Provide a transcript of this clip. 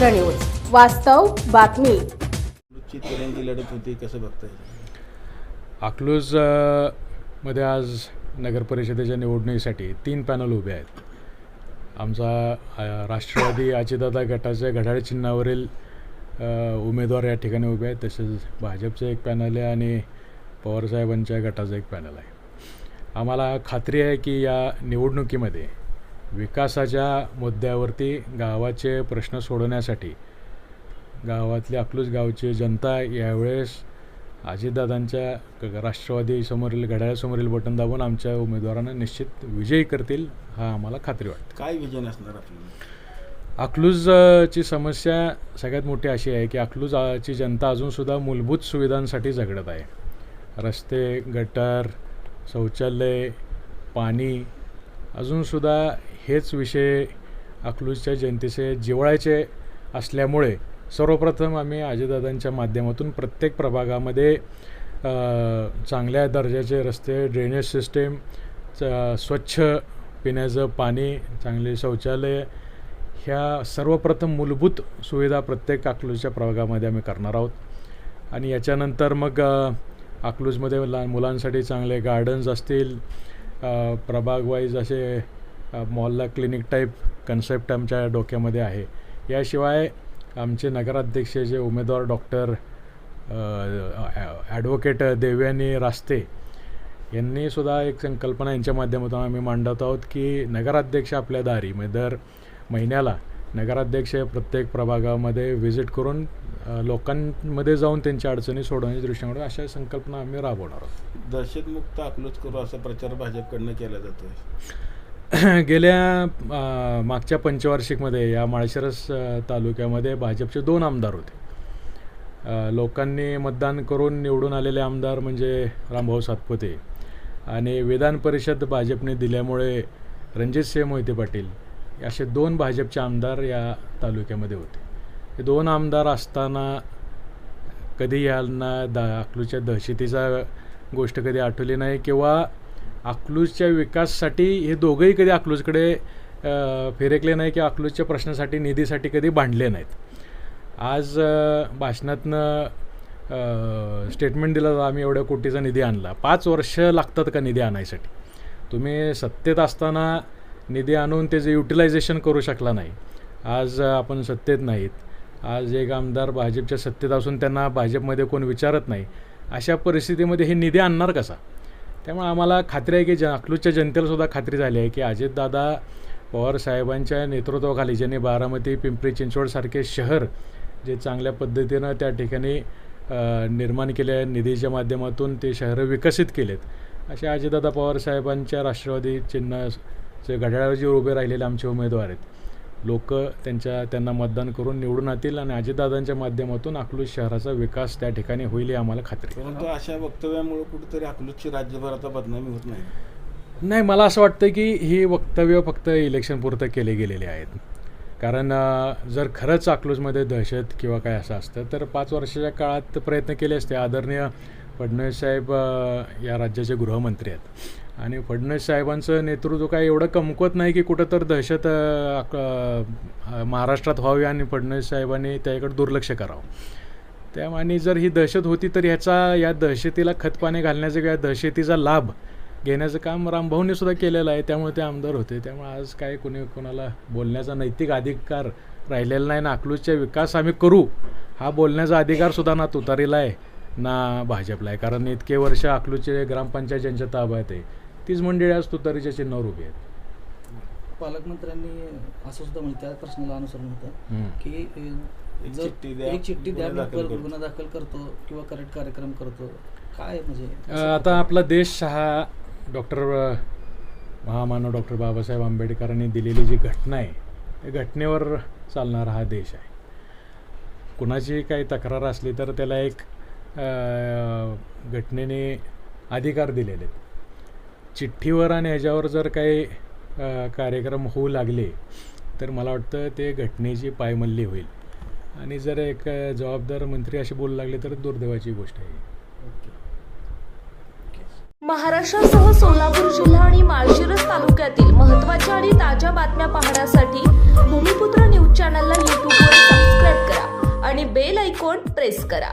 वास्तव बातमी. ची तिरंगी लढत होती कसं बघता येईल अकलूजमध्ये आज नगर परिषदेच्या निवडणुकीसाठी तीन पॅनल उभे आहेत. आमचा राष्ट्रवादी अजितदादा गटाच्या घड्याळ चिन्हावरील उमेदवार या ठिकाणी उभे आहेत. तसेच भाजपचं एक पॅनल आहे आणि पवारसाहेबांच्या गटाचं एक पॅनल आहे. आम्हाला खात्री आहे की या निवडणुकीमध्ये विकासाच्या मुद्द्यावरती गावाचे प्रश्न सोडवण्यासाठी गावातली अकलूज गावची जनता यावेळेस अजितदादांच्या ग- राष्ट्रवादी समोरील घड्याळासमोरील बटन दाबून आमच्या उमेदवारांना निश्चित विजयी करतील हा आम्हाला खात्री वाटते. काय विजन असणार आपलं अकलूजची समस्या सगळ्यात मोठी अशी आहे की अकलूजची जनता अजूनसुद्धा मूलभूत सुविधांसाठी झगडत आहे. रस्ते गटर शौचालय पाणी अजूनसुद्धा हेच विषय अकलूजच्या जनतेचे जिवळायचे असल्यामुळे सर्वप्रथम आम्ही अजयदादांच्या माध्यमातून प्रत्येक प्रभागामध्ये चांगल्या दर्जाचे रस्ते ड्रेनेज सिस्टीम च- स्वच्छ पिण्याचं पाणी चांगले शौचालय ह्या सर्वप्रथम मूलभूत सुविधा प्रत्येक अकलूजच्या प्रभागामध्ये आम्ही करणार आहोत. आणि याच्यानंतर मग अकलूजमध्ये लहान मुलांसाठी चांगले गार्डन्स असतील प्रभागवाईज प्रभाग वाईज असे मॉलला क्लिनिक टाईप कन्सेप्ट आमच्या डोक्यामध्ये आहे. याशिवाय आमचे नगराध्यक्ष जे उमेदवार डॉक्टर ॲडव्होकेट देवयानी रास्ते यांनी सुद्धा एक संकल्पना यांच्या माध्यमातून आम्ही मांडत आहोत की नगराध्यक्ष आपल्या दारी म्हणजे दर महिन्याला नगराध्यक्ष प्रत्येक प्रभागामध्ये व्हिजिट करून लोकांमध्ये जाऊन त्यांच्या अडचणी सोडवण्याच्या दृष्टीने अशा संकल्पना आम्ही राबवणार आहोत. दहशतमुक्त आपलंच करू असा प्रचार भाजपकडनं केला जातो गेल्या मागच्या पंचवार्षिकमध्ये या माळशिरस तालुक्यामध्ये भाजपचे दोन आमदार होते. लोकांनी मतदान करून निवडून आलेले आमदार म्हणजे रामभाऊ सातपुते आणि विधान परिषद भाजपने दिल्यामुळे रणजितसिंह मोहिते पाटील असे दोन भाजपचे आमदार या तालुक्यामध्ये होते. हे दोन आमदार असताना कधी यांना दा अकलूच्या दहशतीचा गोष्ट कधी आठवली नाही किंवा अकलूजच्या विकासासाठी हे दोघंही कधी अकलूजकडे फिरेकले फिरकले नाही किंवा अकलूजच्या प्रश्नासाठी निधीसाठी कधी भांडले नाहीत. आज भाषणातनं स्टेटमेंट दिलं जातं, आम्ही एवढ्या कोटीचा निधी आणला. पाच वर्ष लागतात का निधी आणायसाठी? तुम्ही सत्तेत असताना निधी आणून त्याचं युटिलायझेशन करू शकला नाही. आज आपण सत्तेत नाहीत. आज एक आमदार भाजपच्या सत्तेत असून त्यांना भाजपमध्ये कोण विचारत नाही. अशा परिस्थितीमध्ये हे निधी आणणार कसा? त्यामुळे आम्हाला खात्री आहे की ज अकलूजच्या जनतेलासुद्धा खात्री झाली आहे की अजितदादा पवार साहेबांच्या नेतृत्वाखाली ज्यांनी बारामती पिंपरी चिंचवडसारखे शहर जे चांगल्या पद्धतीनं त्या ठिकाणी निर्माण केले निधीच्या माध्यमातून ते शहरं विकसित केलेत. असे अजितदादा पवार साहेबांच्या राष्ट्रवादी जे घड्याळावर जे उभे राहिलेले आमचे उमेदवार आहेत. लोक त्यांच्या त्यांना मतदान करून निवडून येतील आणि अजितदादांच्या माध्यमातून अकलूज शहराचा विकास त्या ठिकाणी होईल ही आम्हाला खात्री. परंतु अशा वक्तव्यामुळे कुठेतरी अकलूजची राज्यभर आता बदनामी होत नाही. नाही मला असं वाटतं की ही वक्तव्य फक्त इलेक्शनपुरतं केले गेलेले आहेत. कारण जर खरंच अकलूजमध्ये दहशत किंवा काय असं असतं तर पाच वर्षाच्या काळात प्रयत्न केले असते. आदरणीय फडणवीस साहेब या राज्याचे गृहमंत्री आहेत. आणि फडणवीस साहेबांचं नेतृत्व काय एवढं कमकवत नाही की कुठं तर दहशत महाराष्ट्रात व्हावी आणि फडणवीस साहेबांनी त्याकडे दुर्लक्ष करावं. त्यामुळे आणि जर ही दहशत होती तर ह्याचा या दहशतीला खतपाने घालण्याचं किंवा दहशतीचा लाभ घेण्याचं काम रामभाऊने सुद्धा केलेलं आहे. त्यामुळे ते आमदार होते. त्यामुळे आज काय कोणी कोणाला बोलण्याचा नैतिक अधिकार राहिलेला नाही. ना अकलूजचा विकास आम्ही करू. हा बोलण्याचा अधिकार सुद्धा ना तुतारीला आहे. ना भाजपला आहे कारण इतके वर्ष अकलूजचे ग्रामपंचायत ज्यांच्या ताब्यात आहे तीच मंडळी आज तुतारीच्या चिन्हावर उभी आहेत पालकमंत्र्यांनी असं सुद्धा म्हणजे त्या प्रश्नाला अनुसरून होतं. की जर एक चिठ्ठी द्या गुन्हा मी दाखल कर- करतो. गुन्हा दाखल करतो किंवा करेक्ट कार्यक्रम करतो काय म्हणजे आता आपला देश हा डॉक्टर महामानव डॉक्टर बाबासाहेब आंबेडकरांनी दिलेली जी घटना आहे त्या घटनेवर चालणारा हा देश आहे कुणाची काही तक्रार असली तर त्याला एक घटनेने अधिकार दिलेले आहेत. चिठ्ठीवर आणि ह्याच्यावर जर काही कार्यक्रम होऊ लागले तर मला वाटतं ते घटनेची पायमल्ली होईल. आणि जर एक जबाबदार मंत्री असे बोलू लागले तर दुर्दैवाची गोष्ट आहे. महाराष्ट्रासह सोलापूर जिल्हा आणि माळशिरस तालुक्यातील महत्त्वाच्या आणि ताज्या बातम्या पाहण्यासाठी भूमिपुत्र न्यूज चॅनलला यूट्यूबवर सबस्क्राईब करा आणि बेल ऐकून प्रेस करा.